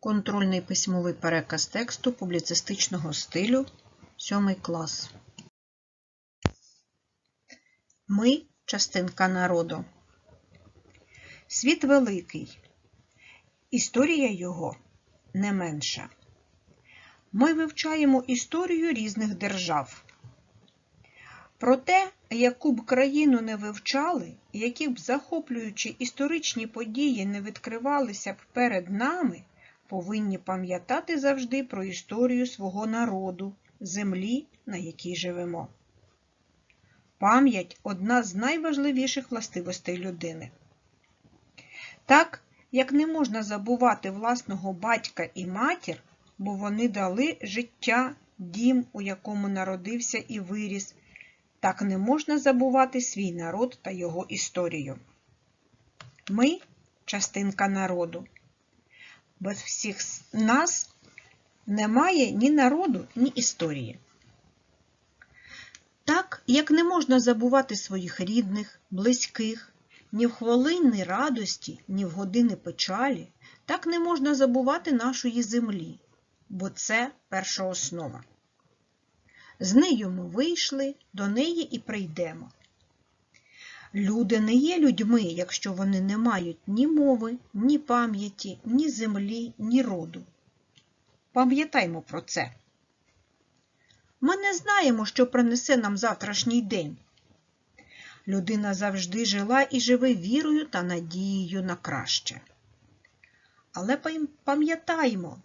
Контрольний письмовий переказ тексту публіцистичного стилю 7 клас. Ми частинка народу. Світ великий. Історія його не менша. Ми вивчаємо історію різних держав. Про те, яку б країну не вивчали, які б захоплюючі історичні події не відкривалися б перед нами, повинні пам'ятати завжди про історію свого народу, землі, на якій живемо. Пам'ять одна з найважливіших властивостей людини. Так, як не можна забувати власного батька і матір, бо вони дали життя, дім, у якому народився і виріс, так не можна забувати свій народ та його історію. Ми частинка народу. Без всіх нас немає ні народу, ні історії. Так, як не можна забувати своїх рідних, близьких, ні в хвилини радості, ні в години печалі, так не можна забувати нашої землі, бо це перша основа. З нею ми вийшли, до неї і прийдемо. Люди не є людьми, якщо вони не мають ні мови, ні пам'яті, ні землі, ні роду. Пам'ятаймо про це. Ми не знаємо, що принесе нам завтрашній день. Людина завжди жила і живе вірою та надією на краще. Але пам'ятаймо,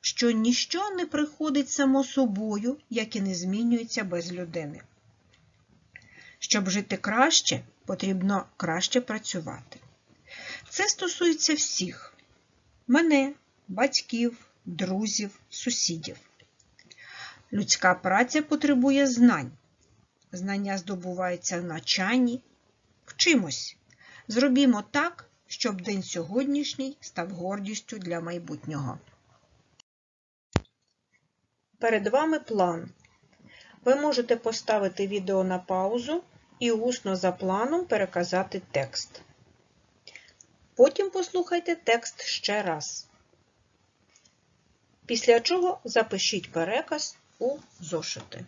що ніщо не приходить само собою, як і не змінюється без людини. Щоб жити краще, потрібно краще працювати. Це стосується всіх мене, батьків, друзів, сусідів. Людська праця потребує знань. Знання здобуваються в навчанні. Вчимось. Зробімо так, щоб день сьогоднішній став гордістю для майбутнього. Перед вами план. Ви можете поставити відео на паузу і усно за планом переказати текст. Потім послухайте текст ще раз. Після чого запишіть переказ у зошити.